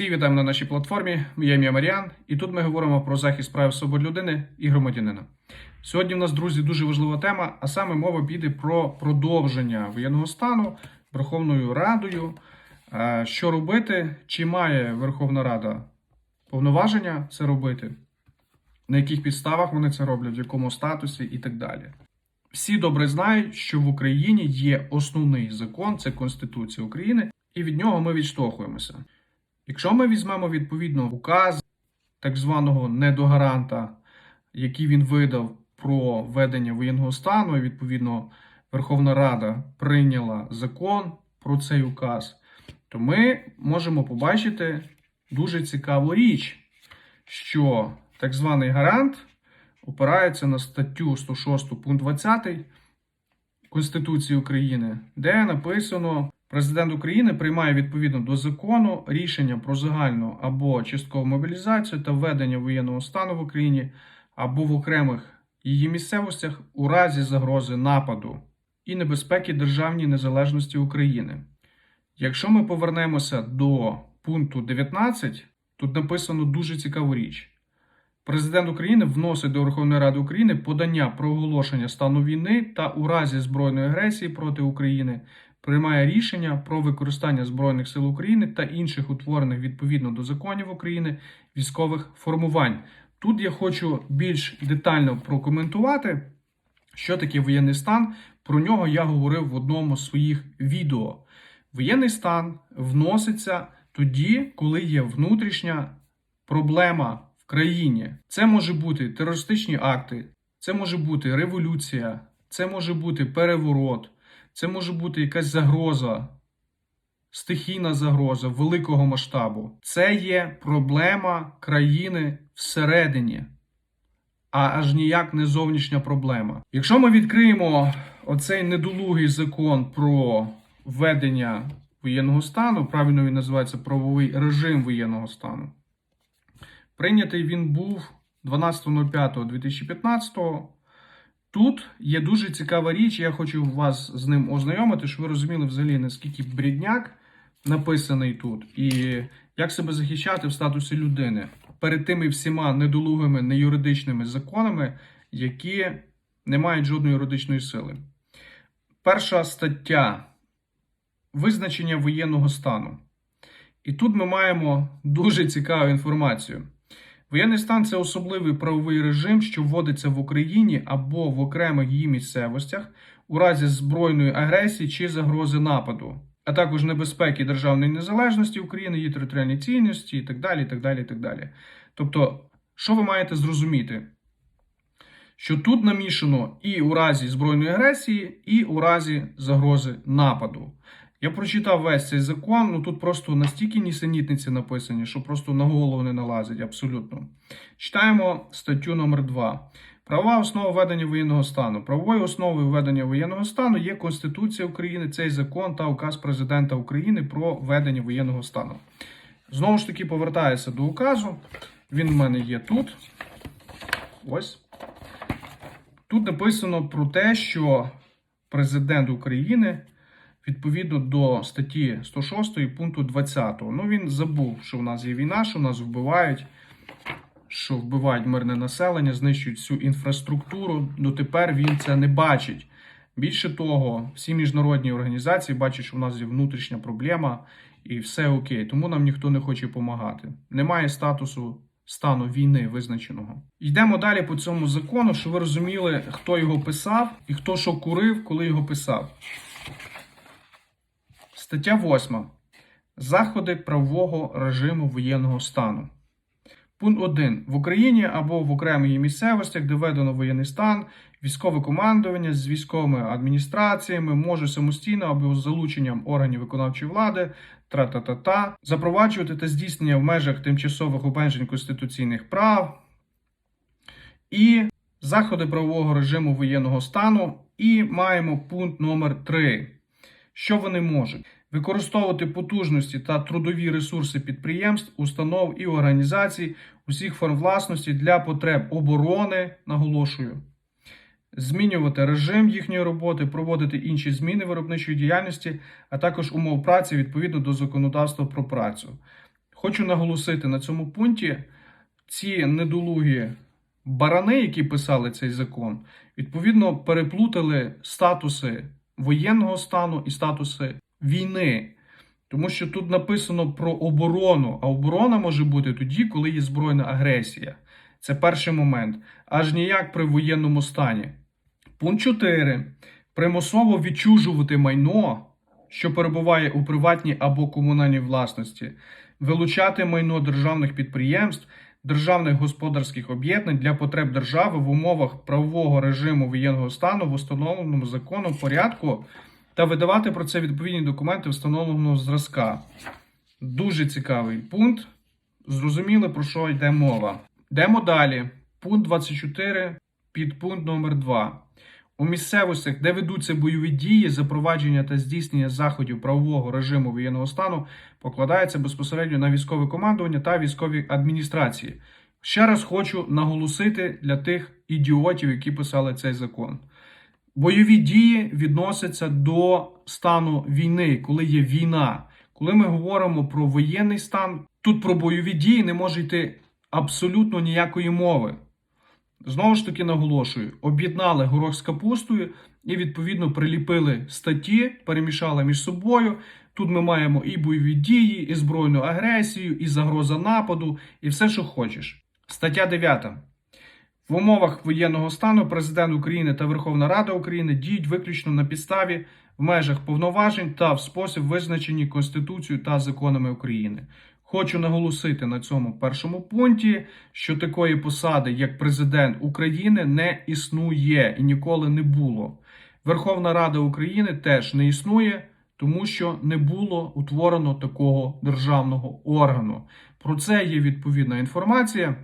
Всі вітаємо на нашій платформі. Я ім'я Маріан, і тут ми говоримо про захист прав свобод людини і громадянина. Сьогодні в нас, друзі, дуже важлива тема, а саме мова піде про продовження воєнного стану Верховною Радою. Е, Що робити? Чи має Верховна Рада повноваження це робити? На яких підставах вони це роблять, в якому статусі і так далі. Всі добре знають, що в Україні є основний закон, це Конституція України, і від нього ми відштовхуємося. Якщо ми візьмемо відповідно указ так званого недогаранта, який він видав про введення воєнного стану, і відповідно Верховна Рада прийняла закон про цей указ, то ми можемо побачити дуже цікаву річ, що так званий гарант опирається на статтю 106 пункт 20 Конституції України, де написано. Президент України приймає відповідно до закону рішення про загальну або часткову мобілізацію та введення воєнного стану в Україні або в окремих її місцевостях у разі загрози нападу і небезпеки державній незалежності України. Якщо ми повернемося до пункту 19, тут написано дуже цікаву річ. Президент України вносить до Верховної Ради України подання про оголошення стану війни та у разі збройної агресії проти України приймає рішення про використання Збройних сил України та інших утворених відповідно до законів України військових формувань. Тут я хочу більш детально прокоментувати, що таке воєнний стан. Про нього я говорив в одному з своїх відео. Воєнний стан вноситься тоді, коли є внутрішня проблема в країні. Це може бути терористичні акти, це може бути революція, це може бути переворот. Це може бути якась загроза, стихійна загроза великого масштабу. Це є проблема країни всередині, а аж ніяк не зовнішня проблема. Якщо ми відкриємо оцей недолугий закон про введення воєнного стану, правильно він називається правовий режим воєнного стану, прийнятий він був 12.05.2015 Тут є дуже цікава річ, я хочу вас з ним ознайомити, щоб ви розуміли взагалі, наскільки брідняк написаний тут, і як себе захищати в статусі людини перед тими всіма недолугими неюридичними законами, які не мають жодної юридичної сили. Перша стаття визначення воєнного стану. І тут ми маємо дуже цікаву інформацію. Воєнний стан це особливий правовий режим, що вводиться в Україні або в окремих її місцевостях у разі збройної агресії чи загрози нападу, а також небезпеки державної незалежності України, її територіальній цінності і так далі. так далі, так далі. Тобто, що ви маєте зрозуміти? Що тут намішано і у разі збройної агресії, і у разі загрози нападу. Я прочитав весь цей закон, ну тут просто настільки нісенітниці написані, що просто на голову не налазить абсолютно. Читаємо статтю номер 2 Права основа ведення воєнного стану. Правовою основою ведення воєнного стану є Конституція України, цей закон та указ президента України про ведення воєнного стану. Знову ж таки, повертаюся до указу. Він в мене є тут. Ось. Тут написано про те, що президент України відповідно до статті 106 пункту 20. Ну він забув, що в нас є війна, що нас вбивають, що вбивають мирне населення, знищують всю інфраструктуру. Дотепер він це не бачить. Більше того, всі міжнародні організації бачать, що в нас є внутрішня проблема і все окей. Тому нам ніхто не хоче допомагати. Немає статусу стану війни визначеного. Йдемо далі по цьому закону, щоб ви розуміли, хто його писав і хто що курив, коли його писав. Стаття 8. Заходи правового режиму воєнного стану. Пункт 1. В Україні або в окремих її місцевостях, де введено воєнний стан, військове командування з військовими адміністраціями може самостійно або з залученням органів виконавчої влади тра-та-та-та, запроваджувати та здійснення в межах тимчасових обмежень конституційних прав і заходи правового режиму воєнного стану. І маємо пункт номер 3. Що вони можуть? Використовувати потужності та трудові ресурси підприємств, установ і організацій усіх форм власності для потреб оборони, наголошую, змінювати режим їхньої роботи, проводити інші зміни виробничої діяльності, а також умов праці відповідно до законодавства про працю. Хочу наголосити на цьому пункті ці недолугі барани, які писали цей закон, відповідно переплутали статуси воєнного стану і статуси війни. Тому що тут написано про оборону, а оборона може бути тоді, коли є збройна агресія. Це перший момент. Аж ніяк при воєнному стані. Пункт 4. Примусово відчужувати майно, що перебуває у приватній або комунальній власності, вилучати майно державних підприємств, державних господарських об'єднань для потреб держави в умовах правового режиму воєнного стану в установленому законом порядку та видавати про це відповідні документи встановленого зразка. Дуже цікавий пункт. Зрозуміли, про що йде мова. Йдемо далі. Пункт 24, підпункт номер 2. У місцевостях, де ведуться бойові дії, запровадження та здійснення заходів правового режиму воєнного стану, покладається безпосередньо на військове командування та військові адміністрації. Ще раз хочу наголосити для тих ідіотів, які писали цей закон. Бойові дії відносяться до стану війни, коли є війна. Коли ми говоримо про воєнний стан, тут про бойові дії не може йти абсолютно ніякої мови. Знову ж таки наголошую: об'єднали горох з капустою і відповідно приліпили статті, перемішали між собою. Тут ми маємо і бойові дії, і збройну агресію, і загроза нападу, і все, що хочеш. Стаття 9. В умовах воєнного стану президент України та Верховна Рада України діють виключно на підставі в межах повноважень та в спосіб визначені Конституцією та законами України. Хочу наголосити на цьому першому пункті, що такої посади, як президент України, не існує і ніколи не було. Верховна Рада України теж не існує, тому що не було утворено такого державного органу. Про це є відповідна інформація.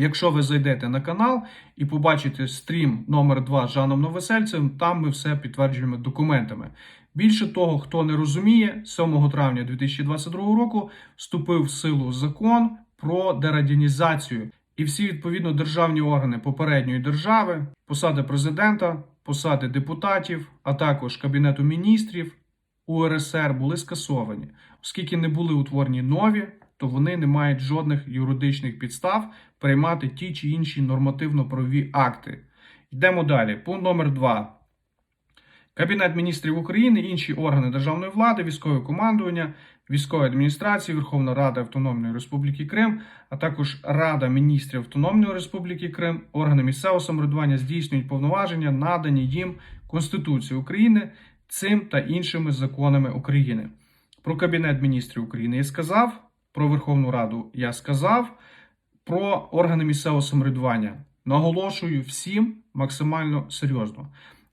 Якщо ви зайдете на канал і побачите стрім номер 2 з Жаном Новосельцем, там ми все підтверджуємо документами. Більше того, хто не розуміє, 7 травня 2022 року вступив в силу закон про дерадянізацію. І всі відповідно державні органи попередньої держави, посади президента, посади депутатів, а також кабінету міністрів УРСР були скасовані, оскільки не були утворені нові, то вони не мають жодних юридичних підстав приймати ті чи інші нормативно-правові акти. Йдемо далі. Пункт номер 2. Кабінет міністрів України, інші органи державної влади, військове командування, військові адміністрації, Верховна Рада Автономної Республіки Крим, а також Рада міністрів Автономної Республіки Крим, органи місцевого самоврядування здійснюють повноваження, надані їм Конституцією України, цим та іншими законами України. Про Кабінет міністрів України я сказав, про Верховну Раду я сказав, про органи місцевого самоврядування. Наголошую всім максимально серйозно.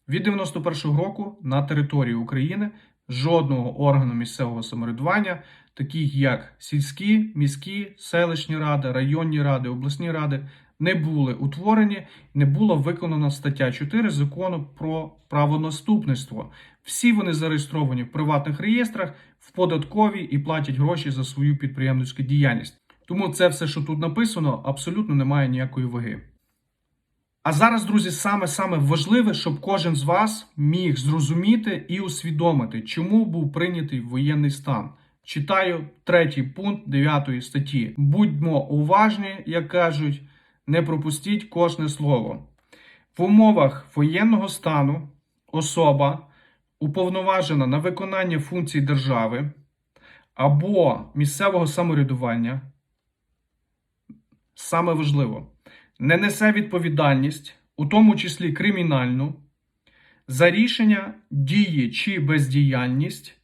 Від 91-го року на території України жодного органу місцевого самоврядування, таких як сільські, міські, селищні ради, районні ради, обласні ради, не були утворені, не була виконана стаття 4 закону про правонаступництво. Всі вони зареєстровані в приватних реєстрах, в податковій і платять гроші за свою підприємницьку діяльність. Тому це все, що тут написано, абсолютно не має ніякої ваги. А зараз, друзі, саме саме важливе, щоб кожен з вас міг зрозуміти і усвідомити, чому був прийнятий воєнний стан. Читаю третій пункт 9 статті. Будьмо уважні, як кажуть, не пропустіть кожне слово. В умовах воєнного стану особа, уповноважена на виконання функцій держави або місцевого самоврядування, саме важливо не несе відповідальність, у тому числі кримінальну, за рішення, дії чи бездіяльність,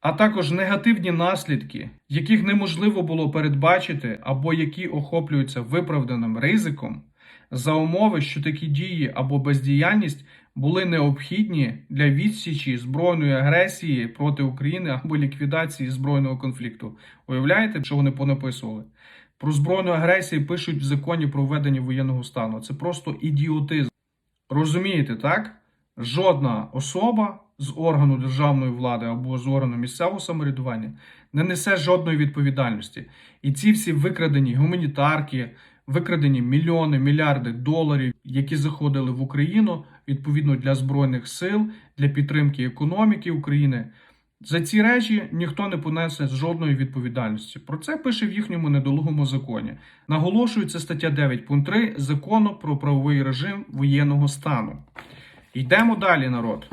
а також негативні наслідки, яких неможливо було передбачити або які охоплюються виправданим ризиком, за умови, що такі дії або бездіяльність були необхідні для відсічі збройної агресії проти України або ліквідації збройного конфлікту. Уявляєте, що вони понаписували? Про збройну агресію пишуть в законі про введення воєнного стану. Це просто ідіотизм. Розумієте, так? Жодна особа з органу державної влади або з органу місцевого самоврядування не несе жодної відповідальності. І ці всі викрадені гуманітарки, викрадені мільйони, мільярди доларів, які заходили в Україну відповідно для збройних сил, для підтримки економіки України. За ці речі ніхто не понесе жодної відповідальності. Про це пише в їхньому недолугому законі. Наголошується стаття 9 пункт 3 закону про правовий режим воєнного стану. Йдемо далі, народ.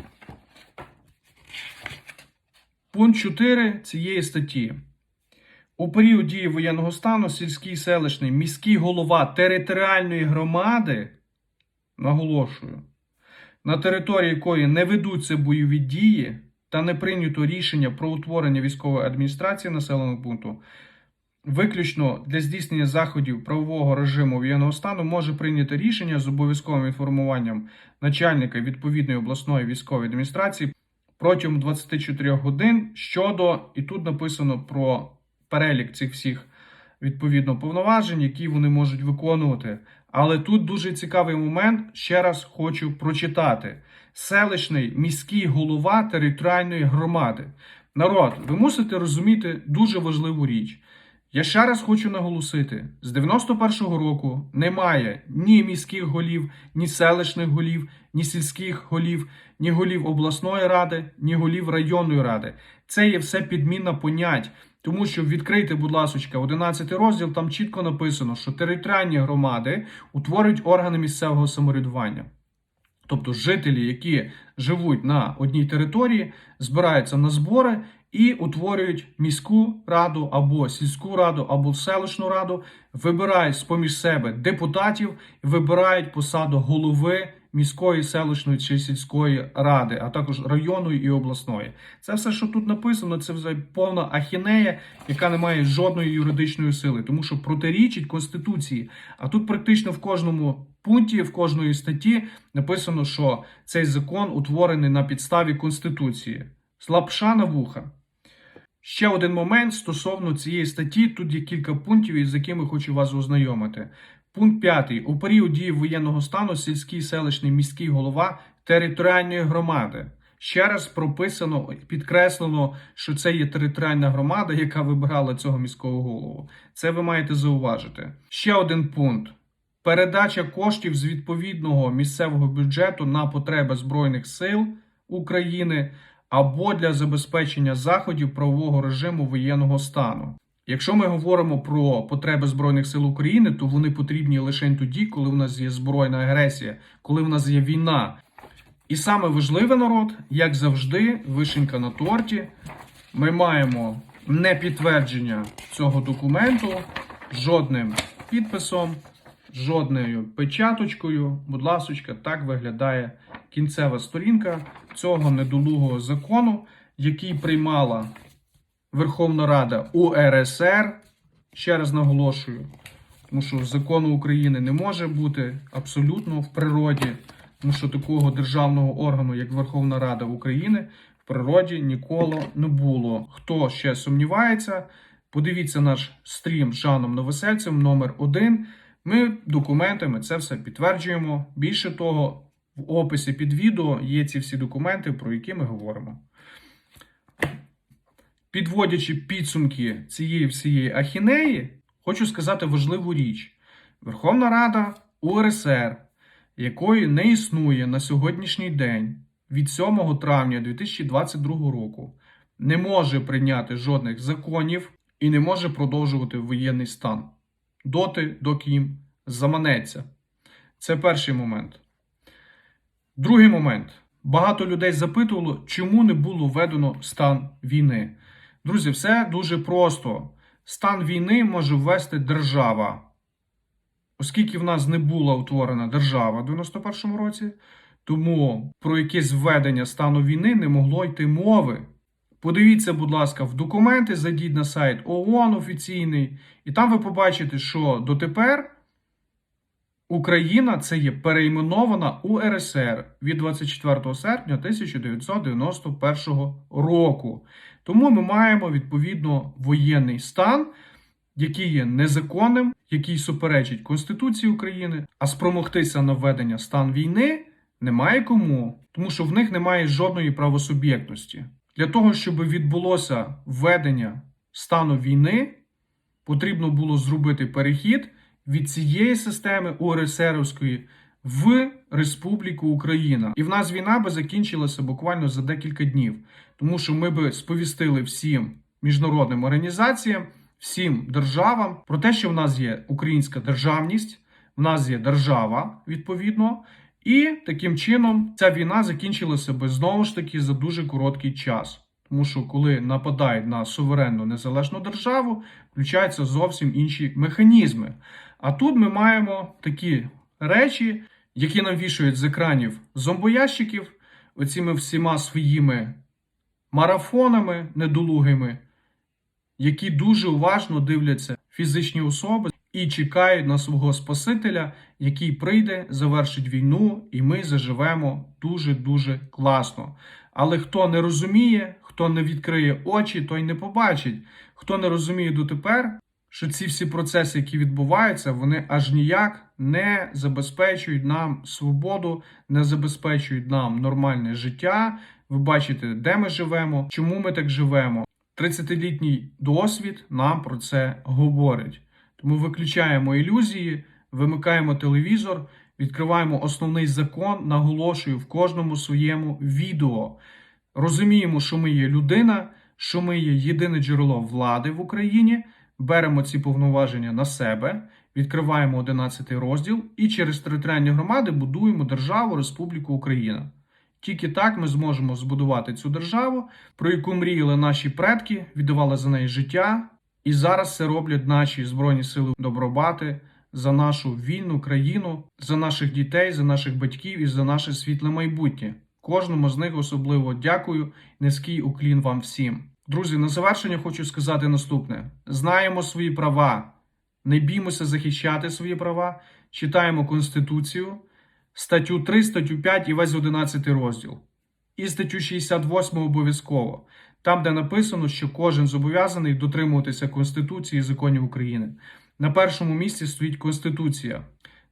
Пункт 4 цієї статті. У період дії воєнного стану сільський селищний міський голова територіальної громади, наголошую, на території якої не ведуться бойові дії та не прийнято рішення про утворення військової адміністрації населеного пункту, виключно для здійснення заходів правового режиму воєнного стану може прийняти рішення з обов'язковим інформуванням начальника відповідної обласної військової адміністрації протягом 24 годин щодо, і тут написано про перелік цих всіх відповідно повноважень, які вони можуть виконувати. Але тут дуже цікавий момент. Ще раз хочу прочитати: селищний міський голова територіальної громади. Народ, ви мусите розуміти дуже важливу річ. Я ще раз хочу наголосити: з 91-го року немає ні міських голів, ні селищних голів, ні сільських голів, ні голів обласної ради, ні голів районної ради. Це є все підміна понять. Тому що відкрийте, будь ласка, 11 розділ, там чітко написано, що територіальні громади утворюють органи місцевого самоврядування. Тобто жителі, які живуть на одній території, збираються на збори і утворюють міську раду або сільську раду, або селищну раду, вибирають з-поміж себе депутатів, вибирають посаду голови міської, селищної чи сільської ради, а також районної і обласної. Це все, що тут написано, це вже повна ахінея, яка не має жодної юридичної сили, тому що протирічить конституції. А тут практично в кожному пункті, в кожної статті написано, що цей закон утворений на підставі конституції. Слабша на вуха. Ще один момент стосовно цієї статті. Тут є кілька пунктів, із якими хочу вас ознайомити. Пункт 5. У період дії воєнного стану сільський селищний міський голова територіальної громади. Ще раз прописано, підкреслено, що це є територіальна громада, яка вибирала цього міського голову. Це ви маєте зауважити. Ще один пункт. Передача коштів з відповідного місцевого бюджету на потреби Збройних сил України або для забезпечення заходів правового режиму воєнного стану. Якщо ми говоримо про потреби Збройних сил України, то вони потрібні лише тоді, коли в нас є збройна агресія, коли в нас є війна. І саме важливе народ, як завжди, вишенька на торті. Ми маємо не підтвердження цього документу жодним підписом, жодною печаточкою. Будь ласочка, так виглядає кінцева сторінка цього недолугого закону, який приймала Верховна Рада УРСР. Ще раз наголошую, тому що закону України не може бути абсолютно в природі, тому що такого державного органу, як Верховна Рада України, в природі ніколи не було. Хто ще сумнівається, подивіться наш стрім з Жаном Новосельцем номер 1 Ми документами це все підтверджуємо. Більше того, в описі під відео є ці всі документи, про які ми говоримо. Підводячи підсумки цієї всієї ахінеї, хочу сказати важливу річ: Верховна Рада УРСР, якої не існує на сьогоднішній день від 7 травня 2022 року, не може прийняти жодних законів і не може продовжувати воєнний стан доти, доки їм заманеться. Це перший момент. Другий момент. Багато людей запитувало, чому не було введено стан війни. Друзі, все дуже просто. Стан війни може ввести держава. Оскільки в нас не була утворена держава в 91-му році, тому про якесь введення стану війни не могло йти мови. Подивіться, будь ласка, в документи, зайдіть на сайт ООН офіційний, і там ви побачите, що дотепер Україна це є перейменована УРСР від 24 серпня 1991 року. Тому ми маємо відповідно воєнний стан, який є незаконним, який суперечить Конституції України, а спромогтися на введення стан війни немає кому, тому що в них немає жодної правосуб'єктності. Для того, щоб відбулося введення стану війни, потрібно було зробити перехід від цієї системи УРСРівської в Республіку Україна. І в нас війна би закінчилася буквально за декілька днів, тому що ми би сповістили всім міжнародним організаціям, всім державам про те, що в нас є українська державність, в нас є держава відповідно. І таким чином ця війна закінчилася би знову ж таки за дуже короткий час. Тому що коли нападають на суверенну незалежну державу, включаються зовсім інші механізми. А тут ми маємо такі речі, які нам вішають з екранів зомбоящиків, оціми всіма своїми марафонами недолугими, які дуже уважно дивляться фізичні особи і чекають на свого Спасителя, який прийде, завершить війну, і ми заживемо дуже-дуже класно. Але хто не розуміє, хто не відкриє очі, той не побачить. Хто не розуміє дотепер, що ці всі процеси, які відбуваються, вони аж ніяк не забезпечують нам свободу, не забезпечують нам нормальне життя. Ви бачите, де ми живемо, чому ми так живемо. 30-літній досвід нам про це говорить. Тому виключаємо ілюзії, вимикаємо телевізор, відкриваємо основний закон, наголошую в кожному своєму відео. Розуміємо, що ми є людина, що ми є єдине джерело влади в Україні. Беремо ці повноваження на себе, відкриваємо 11 розділ і через територіальні громади будуємо державу Республіку Україна. Тільки так ми зможемо збудувати цю державу, про яку мріяли наші предки, віддавали за неї життя, і зараз це роблять наші збройні сили добробати за нашу вільну країну, за наших дітей, за наших батьків і за наше світле майбутнє. Кожному з них особливо дякую. Низький уклін вам всім. Друзі, на завершення хочу сказати наступне: знаємо свої права, не біймося захищати свої права, читаємо Конституцію, статтю 3, статтю 5 і весь 11 розділ. І статтю 68 обов'язково, там, де написано, що кожен зобов'язаний дотримуватися Конституції і законів України. На першому місці стоїть Конституція.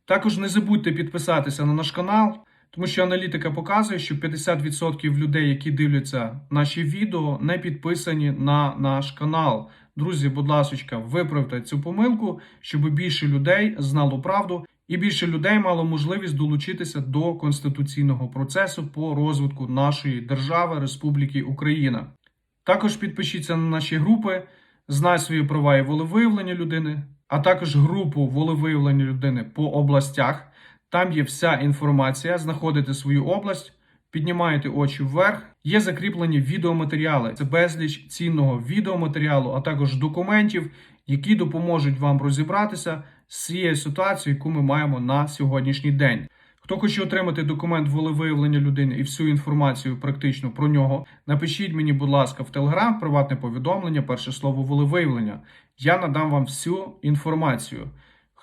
Також не забудьте підписатися на наш канал, тому що аналітика показує, що 50% людей, які дивляться наші відео, не підписані на наш канал. Друзі, будь ласка, виправте цю помилку, щоб більше людей знало правду і більше людей мало можливість долучитися до конституційного процесу по розвитку нашої держави Республіки Україна. Також підпишіться на наші групи, знай свої права і волевиявлення людини, а також групу волевиявлення людини по областях. Там є вся інформація, знаходите свою область, піднімаєте очі вверх. Є закріплені відеоматеріали. Це безліч цінного відеоматеріалу, а також документів, які допоможуть вам розібратися з цією ситуацією, яку ми маємо на сьогоднішній день. Хто хоче отримати документ волевиявлення людини і всю інформацію практично про нього, напишіть мені, будь ласка, в Телеграм, приватне повідомлення, перше слово волевиявлення. Я надам вам всю інформацію.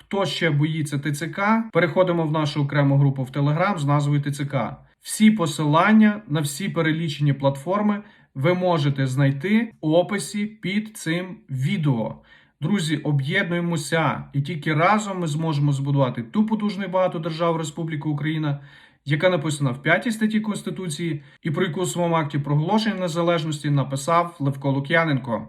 Хто ще боїться ТЦК, переходимо в нашу окрему групу в Телеграм з назвою ТЦК. Всі посилання на всі перелічені платформи ви можете знайти в описі під цим відео. Друзі, об'єднуємося, і тільки разом ми зможемо збудувати ту потужну і багату державу Республіку Україна, яка написана в 5 статті Конституції, і про яку у своєму акті проголошення незалежності написав Левко Лук'яненко.